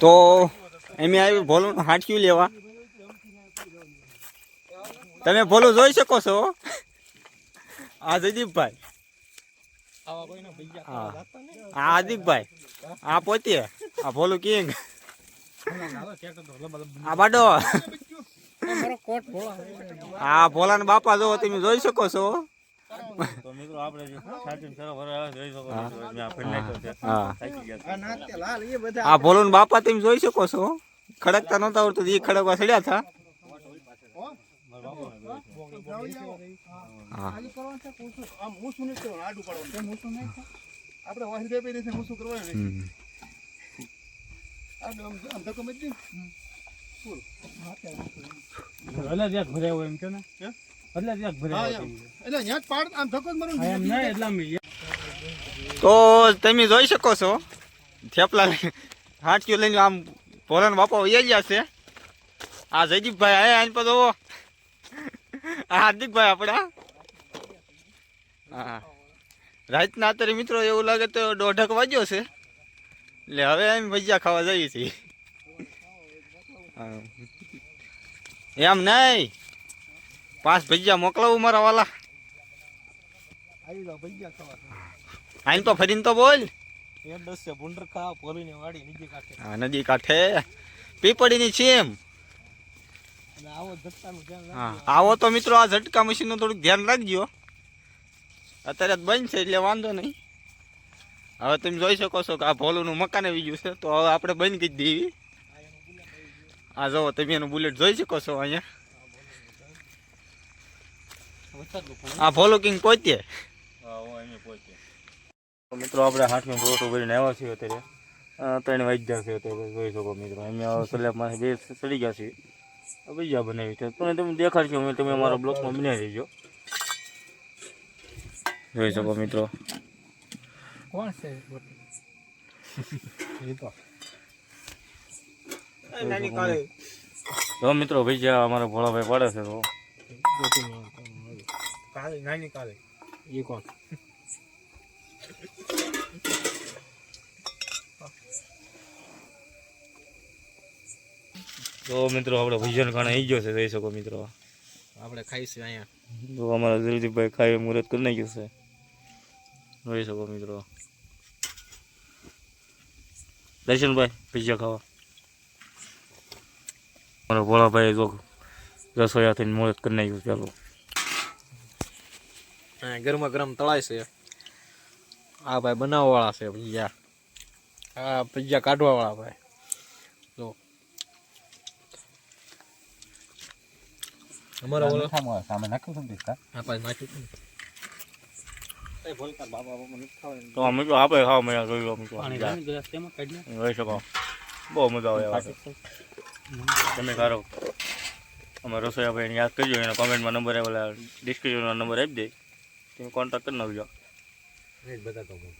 તો એમ આવ્યું ભોલું હાંચક્યું લેવા. તમે ભોલું જોઈ શકો છો. આ જયદીપભાઈ. હા. આ હાર્દિકભાઈ આ પોતે. આ ભોલું કિંગ. આ બાડો. આ ભોલાના બાપા જો તમે જોઈ શકો છો. તો મિત્રો આપણે જે સાચીને જોઈ શકો છો. આ ફેર નાખ્યો છે. હા. થાકી ગયા છે. આ ભોલું બાપા તમે જોઈ શકો છો. ખડકતા નહોતા આવડતું એ ખડકવા ચડ્યા હતા? આપણે વાહિર બે બે હું. શું કરવાનું એટલે જ્યાંક ભર્યા એમ કે ને? એટલે જ્યાંક ભર્યા એટલે ન્યા પાડ આમ ધક્કો જ એમ નહીં એટલે તો તમે જોઈ શકો છો થેપલા હાટક્યું લઈને આમ ભોલાના બાપા વહી ગયા છે. આ જયદીપભાઈ આયા આની પર જોવો. આ હાર્દિકભાઈ આપણા. હા. રાતના અત્યારે મિત્રો એવું લાગે તો દોઢક વાગ્યો છે. એટલે હવે એમ ભજીયા ખાવા જઈએ છીએ. એમ નહીં. પાંચ ભજીયા મોકલાવું મારા વાલા. આઈને તો ફરીને તો બોલ. નદી કાંઠે. પીપળીની છીમ. આવો હા આવો તો મિત્રો આ ઝટકા મશીનનું થોડુંક ધ્યાન રાખજો. અત્યારે બંધ છે એટલે વાંધો નહીં. હવે તમે જોઈ શકો છો કે આ ભોલુંનું મકાન આવી ગયું છે તો હવે આપણે બંધ કરી દેવી. આ જુઓ તમે એનું બુલેટ જોઈ શકો છો અહીંયા. આ ફોલો કિંગ પોતે મિત્રો આપણે હાથમાં પરોઠો ભરીને આવ્યા છીએ અત્યારે. ત્રણ વાગ્યા છે અત્યારે જોઈ શકો મિત્રો. અમે સલાબમાં બે ચડી ગયા છીએ. બીજા બનાવી છે. તમે તમે દેખાડશો અમે તમે અમારા બ્લોકમાં બનાવી દેજો જોઈ શકો મિત્રો. કોણ છે તો મિત્રો ભૈયા અમારા ભોળાભાઈ પાડે છે તો. નાની કાલે તો મિત્રો આપણે ભૈયાને ખાણે આવી ગયો છે જઈ શકો મિત્રો. આપણે ખાઈશું અહીંયા. તો અમારા દિલદીપભાઈ ખાઈ મુહૂર્ત કરી નાખ્યું છે. જોઈ શકો મિત્રો. દર્શનભાઈ ભજીયા ખાવા. અમારા ભોળાભાઈ જો રસોઈયા થઈને મુહૂર્ત કરી નાખ્યું ચાલો ગરમા ગરમ તળાય છે આ ભાઈ બનાવવા વાળા છે ભજીયા આ ભજીયા કાઢવા વાળા ભાઈ જો અમારા ઓલો સામે નાખ્યું હા ભાઈ નાખ્યું તો અમે તો આપણે ખાવા મળ્યા જોયું અમે તો પાણી જા. તેમાં કાઢી નાખ. બહુ મજા આવે છે. તમે કરો અમારા રસોઈયા ભાઈને યાદ કરજો, એનો કોમેન્ટમાં નંબર આવેલા ડિસ્ક્રિપ્શનમાં નંબર આપી દે, તમે કોન્ટેક્ટ કરી નાખજો. બતાતો હું.